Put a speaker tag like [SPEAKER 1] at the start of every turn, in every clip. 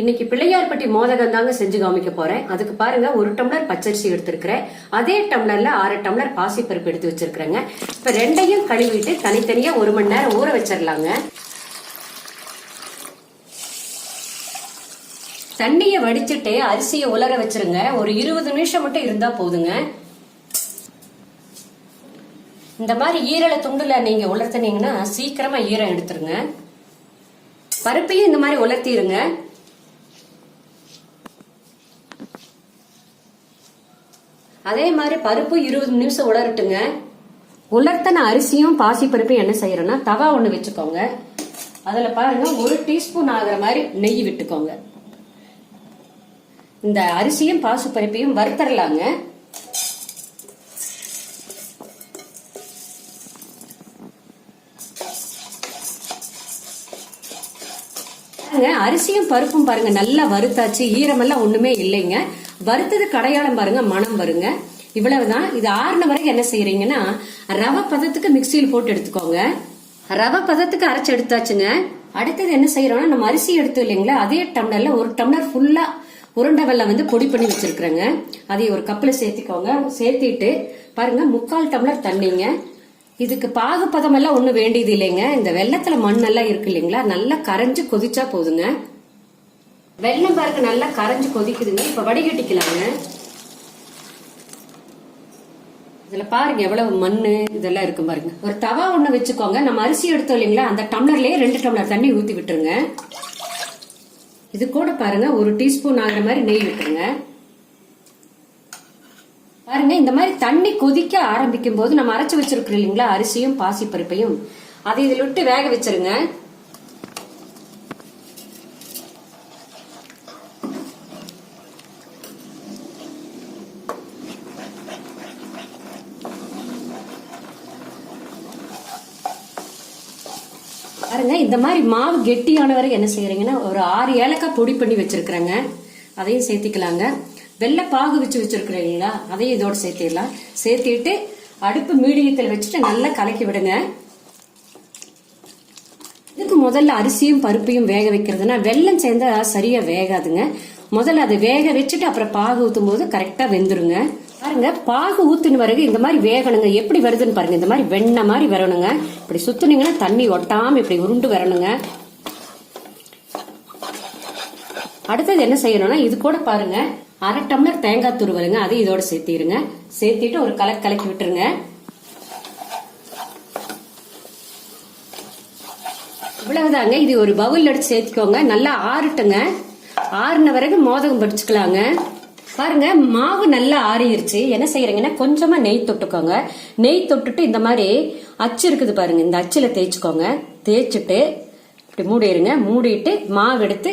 [SPEAKER 1] இன்னைக்கு பிள்ளையார்பட்டி மோதகம் தாங்க செஞ்சு காமிக்க போறேன். அதுக்கு பாருங்க ஒரு டம்ளர் பச்சரிசி எடுத்திருக்கிறேன். அதே டம்ளர்ல ஆறு டம்ளர் பாசிப்பருப்பு எடுத்து வச்சிருக்கிறேங்க. இப்ப ரெண்டையும் கழுவிட்டு தனித்தனியா ஒரு மணி நேரம் ஊற வச்சிடலாங்க தண்ணியை வடிச்சிட்டு அரிசியை உலர வச்சிருங்க. ஒரு இருபது நிமிஷம் மட்டும் இருந்தா போதுங்க. இந்த மாதிரி ஈரல துண்டுல நீங்க உலர்த்தினீங்கன்னா சீக்கிரமா ஈரம் எடுத்துருங்க. பருப்பையும் இந்த மாதிரி உலர்த்திடுங்க அதே மாதிரி பருப்பு இருபது நிமிஷம் உலரட்டுங்க. உலர்த்தன அரிசியும் பாசி பருப்பையும் என்ன செய்யறோம்னா தவா ஒண்ணு வச்சுக்கோங்க. அதுல பாருங்க ஒரு டீஸ்பூன் ஆகுற மாதிரி நெய் விட்டுக்கோங்க. இந்த அரிசியும் பாசு பருப்பையும் வறுத்தரலாங்க. அரிசியும் பருப்பும் பாருங்க நல்லா வறுத்தாச்சு. ஈரமெல்லாம் ஒண்ணுமே இல்லைங்க. வறுத்தது கடையாளம் பாருங்க மனம் வருங்க. இவ்வளவுதான். இது ஆறுன வரைக்கும் என்ன செய்யறீங்கன்னா ரவை பதத்துக்கு மிக்சியில் போட்டு எடுத்துக்கோங்க. ரவை பதத்துக்கு அரைச்சு எடுத்தாச்சுங்க. அடுத்தது என்ன செய்யறோம்னா நம்ம அரிசி எடுத்து இல்லைங்களா அதே டம்ளர்ல ஒரு டம்ளர் ஃபுல்லா உருண்டை வெல்லம் வந்து பொடி பண்ணி வச்சிருக்கிறேங்க. அதை ஒரு கப்பில் சேர்த்திக்கோங்க. சேர்த்திட்டு பாருங்க முக்கால் டம்ளர் தண்ணிங்க. இதுக்கு பாகுபதம் எல்லாம் ஒன்றும் வேண்டியது இல்லைங்க. இந்த வெள்ளத்துல மண்ணெல்லாம் இருக்கு இல்லைங்களா நல்லா கரைஞ்சு கொதிச்சா போதுங்க. வெள்ளம் பாருங்க நல்லா கரைஞ்சு கொதிக்குதுங்க. இப்ப வடிகட்டிக்கலாங்க. இதுல பாருங்க எவ்வளவு மண்ணு இதெல்லாம் இருக்கும் பாருங்க. ஒரு தவா ஒண்ணு வச்சுக்கோங்க. நம்ம அரிசி எடுத்தோம் இல்லைங்களா? அந்த டம்ளர்லயே ரெண்டு டம்ளர் தண்ணி ஊத்தி விட்டுருங்க. இது கூட பாருங்க ஒரு டீஸ்பூன் ஆகிற மாதிரி நெய் விட்டுருங்க. பாருங்க இந்த மாதிரி தண்ணி கொதிக்க ஆரம்பிக்கும் போது நம்ம அரைச்சு வச்சிருக்கிறோம் இல்லைங்களா அரிசியும் பாசி பருப்பையும் அதை இதில் விட்டு வேக வச்சிருங்க. பாருங்க இந்த மாதிரி மாவு கெட்டியான வரை என்ன செய்யறீங்கன்னா ஒரு ஆறு ஏலக்காய் பொடி பண்ணி வச்சிருக்கிறேங்க. அதையும் சேர்த்திக்கலாங்க. வெள்ளை பாகு வச்சு வச்சிருக்கிறீங்களா அதையும் இதோட சேர்த்திடலாம். சேர்த்திட்டு அடுப்பு மீடியத்தில் வச்சுட்டு நல்லா கலக்கி விடுங்க. இதுக்கு முதல்ல அரிசியும் பருப்பையும் வேக வைக்கிறதுனா வெள்ளம் சேர்ந்தா சரியா வேகாதுங்க. முதல்ல அதை வேக வச்சுட்டு அப்புறம் பாகு ஊற்றும் போது கரெக்டா வெந்துருங்க. பாருங்க பாகு ஊத்துன பிறகு இந்த மாதிரி வேகணுங்க. எப்படி வருதுன்னு பாருங்க. இந்த மாதிரி வெண்ணெய் மாதிரி வரணுங்க. இப்படி சுத்துனீங்கன்னா தண்ணி ஒட்டாம இப்படி உருண்டு வரணுங்க. அடுத்தது என்ன செய்யணும்னா இது கூட பாருங்க. அரை டம்ளர் தேங்காய் துருவலுங்க அதை இதோட சேர்த்திருங்க. சேர்த்திட்டு ஒரு கலக்கு கலக்கி விட்டுருங்க. இவ்வளவுதாங்க. இது ஒரு பவுல் எடுத்து சேர்த்துக்கோங்க. நல்லா ஆறட்டுங்க. ஆறுன வரைக்கும் மோதகம் படிச்சுக்கலாங்க பாருங்க மாவு நல்லா ஆறிடுச்சு என்ன செய்யறீங்கன்னா கொஞ்சமா நெய் தொட்டுக்கோங்க. நெய் தொட்டுட்டு இந்த மாதிரி அச்சு இருக்குது பாருங்க இந்த அச்சுல தேய்ச்சிக்கோங்க. தேய்ச்சிட்டு இப்படி மூடிடுங்க. மூடிட்டு மாவு எடுத்து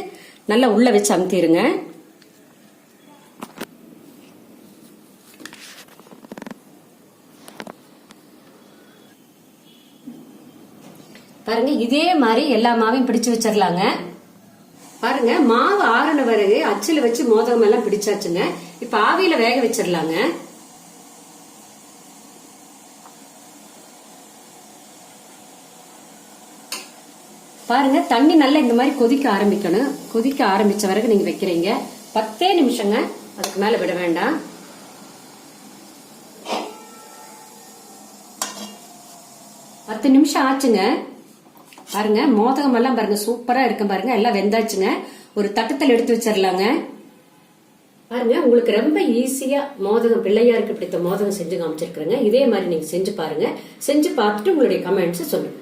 [SPEAKER 1] நல்லா உள்ள வச்சு அமுத்திடுங்க. பாருங்க இதே மாதிரி எல்லா மாவையும் பிடிச்சு வச்சிடலாங்க. பாருங்க மாவு ஆறுன பிறகு அச்சில வச்சு மோதகம் எல்லாம் பிடிச்சாச்சுங்க. இப்ப ஆவியில வேக வச்சிடலாங்க பாருங்க தண்ணி நல்லா இந்த மாதிரி கொதிக்க ஆரம்பிக்கணும். கொதிக்க ஆரம்பிச்ச வரைக்கும் நீங்க வைக்கிறீங்க. பத்தே நிமிஷங்க அதுக்கு மேல விட வேண்டாம். பத்து நிமிஷம் ஆச்சுங்க. பாருங்க மோதகம் எல்லாம் பாருங்க சூப்பரா இருக்கு பாருங்க எல்லாம் வெந்தாச்சுங்க. ஒரு தட்டத்தில் எடுத்து வச்சிடலாங்க பாருங்க உங்களுக்கு ரொம்ப ஈஸியா மோதகம் பிள்ளையாருக்கு பிடித்த மோதகம் செஞ்சு காமிச்சிருக்கிறேங்க. இதே மாதிரி நீங்க செஞ்சு பாருங்க. செஞ்சு பார்த்துட்டு உங்களுடைய கமெண்ட்ஸ் சொல்லுங்க.